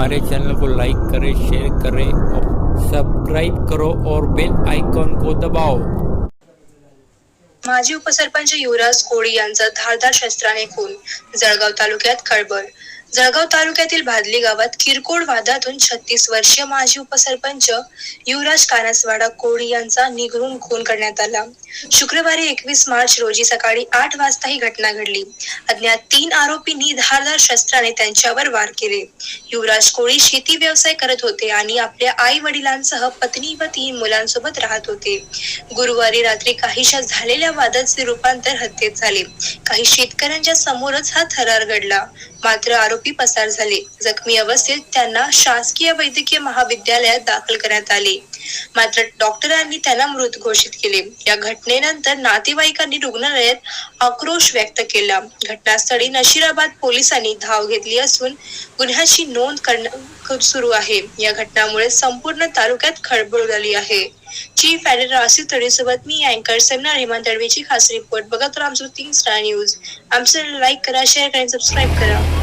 हमारे चैनल को लाइक करें शेयर करें और सब्सक्राइब करो और बेल आइकॉन को दबाओ। माजी उपसरपंच युवराज कोळी यांचा धारदार शस्त्राने खून जळगाव तालुक्यात खळबळ जळगाव तालुक्यातील भादली गावात किरकोळ वादातून छत्तीस वर्षीय माजी उपसरपंच युवराज कानसवाडा कोळी यांचा निघून खून करण्यात आला. शुक्रवारी एकवीस मार्च रोजी सकाळी आठ वाजता ही घटना घडली. अज्ञात तीन आरोपींनी धारदार शस्त्राने त्यांच्यावर वार केले. युवराज कोळी शेती व्यवसाय करत होते आणि आपल्या आई वडिलांसह पत्नी व तीन मुलांसोबत राहत होते. गुरुवारी रात्री काहीशा झालेल्या वादाचे रूपांतर हत्येत झाले. काही शेतकऱ्यांच्या समोरच हा थरार घडला. मात्र आरोपी पसार झाले. जखमी अवस्थेत त्यांना शासकीय वैद्यकीय महाविद्यालयात दाखल करण्यात आले. मात्र डॉक्टरांनी त्यांना मृत घोषित केले. या घटनेनंतर नातेवाईकांनी रुग्णालयात आक्रोश व्यक्त केला. घटनास्थळी नशिराबाद पोलिसांनी धाव घेतली असून गुन्ह्याची नोंद करणं सुरू आहे. या घटनामुळे संपूर्ण तालुक्यात खळबळ झाली आहे. चीफ एडिटर आसिफ तडीसोबत मी अँकर सेमिनार हेमंत तडवीची खास रिपोर्ट. बघत राहा आमचं तीन स्टार न्यूज. आमचं लाईक करा शेअर करा सबस्क्राईब करा.